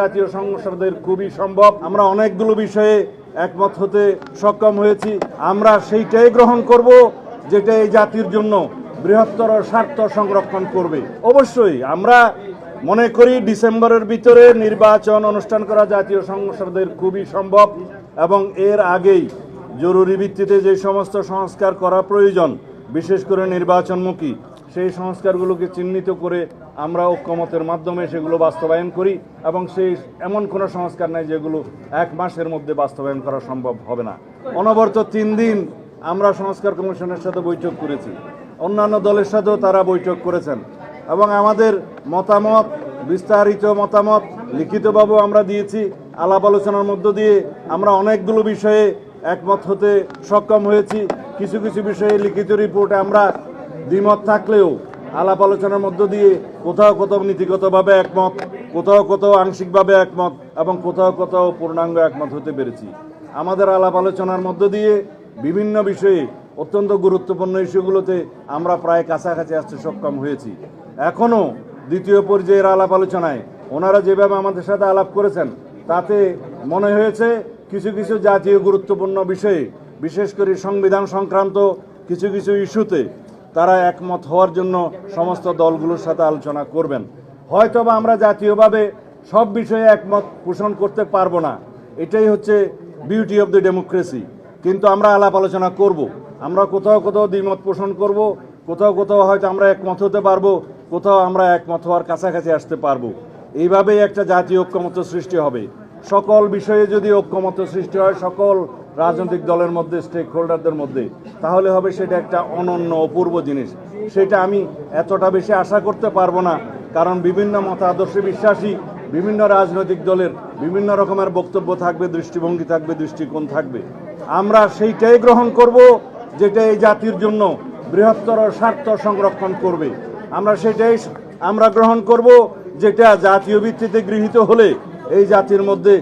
জাতীয় সংসদের খুবই সম্ভব। আমরা অনেকগুলো বিষয়ে একমত হতে সক্ষম হয়েছি। আমরা সেইটাই গ্রহণ করব যেটা এই জাতির জন্য বৃহত্তর স্বার্থ সংরক্ষণ করবে। অবশ্যই আমরা মনে করি ডিসেম্বরের ভিতরে নির্বাচন অনুষ্ঠান করা জাতীয় সংসদের খুবই সম্ভব এবং এর আগেই জরুরি ভিত্তিতে যে সমস্ত সংস্কার করা প্রয়োজন, বিশেষ করে নির্বাচনমুখী সেই সংস্কারগুলোকে চিহ্নিত করে আমরা ঐক্যমতের মাধ্যমে সেগুলো বাস্তবায়ন করি এবং সেই এমন কোনো সংস্কার নাই যেগুলো এক মাসের মধ্যে বাস্তবায়ন করা সম্ভব হবে না। অনবরত তিন দিন আমরা সংস্কার কমিশনের সাথে বৈঠক করেছি। অন্যান্য দলের সাথেও তারা বৈঠক করেছেন এবং আমাদের মতামত, বিস্তারিত মতামত লিখিতভাবে আমরা দিয়েছি। আলাপ আলোচনার মধ্য দিয়ে আমরা অনেকগুলো বিষয়ে একমত হতে সক্ষম হয়েছি। কিছু কিছু বিষয়ে লিখিত রিপোর্টে আমরা দ্বিমত থাকলেও আলাপ আলোচনার মধ্য দিয়ে কোথাও কোথাও নীতিগতভাবে একমত, কোথাও কোথাও আংশিকভাবে একমত এবং কোথাও কোথাও পূর্ণাঙ্গ একমত হতে পেরেছি। আমাদের আলাপ আলোচনার মধ্য দিয়ে বিভিন্ন বিষয়ে অত্যন্ত গুরুত্বপূর্ণ ইস্যুগুলোতে আমরা প্রায় কাছাকাছি আসতে সক্ষম হয়েছি। এখনও দ্বিতীয় পর্যায়ের আলাপ আলোচনায় ওনারা যেভাবে আমাদের সাথে আলাপ করেছেন, তাতে মনে হয়েছে কিছু কিছু জাতীয় গুরুত্বপূর্ণ বিষয়ে, বিশেষ করে সংবিধান সংক্রান্ত কিছু কিছু ইস্যুতে তারা একমত হওয়ার জন্য সমস্ত দলগুলোর সাথে আলোচনা করবেন। হয়তোবা আমরা জাতীয়ভাবে সব বিষয়ে একমত পোষণ করতে পারব না। এটাই হচ্ছে বিউটি অফ দ্য ডেমোক্রেসি কিন্তু আমরা আলাপ আলোচনা করব। আমরা কোথাও কোথাও দ্বিমত পোষণ করব। কোথাও কোথাও হয়তো আমরা একমত হতে পারব। কোথাও আমরা একমত হওয়ার কাছাকাছি আসতে পারব। এইভাবেই একটা জাতীয় ঐক্যমত সৃষ্টি হবে। সকল বিষয়ে যদি ঐক্যমত সৃষ্টি হয়, সকল রাজনৈতিক দলের মধ্যে স্টেক হোল্ডারদের মধ্যে, তাহলে হবে সেটা একটা অনন্য, অপূর্ব জিনিস। সেটা আমি এতটা বেশি আশা করতে পারব না, কারণ বিভিন্ন মতাদর্শে বিশ্বাসী, বিভিন্ন রাজনৈতিক দলের বিভিন্ন রকমের বক্তব্য থাকবে, দৃষ্টিভঙ্গি থাকবে, দৃষ্টিকোণ থাকবে। আমরা সেইটাই গ্রহণ করব যেটা এই জাতির জন্য বৃহত্তর স্বার্থ সংরক্ষণ করবে। আমরা সেটাই, আমরা গ্রহণ করব যেটা জাতীয় ভিত্তিতে গৃহীত হলে এই জাতির মধ্যে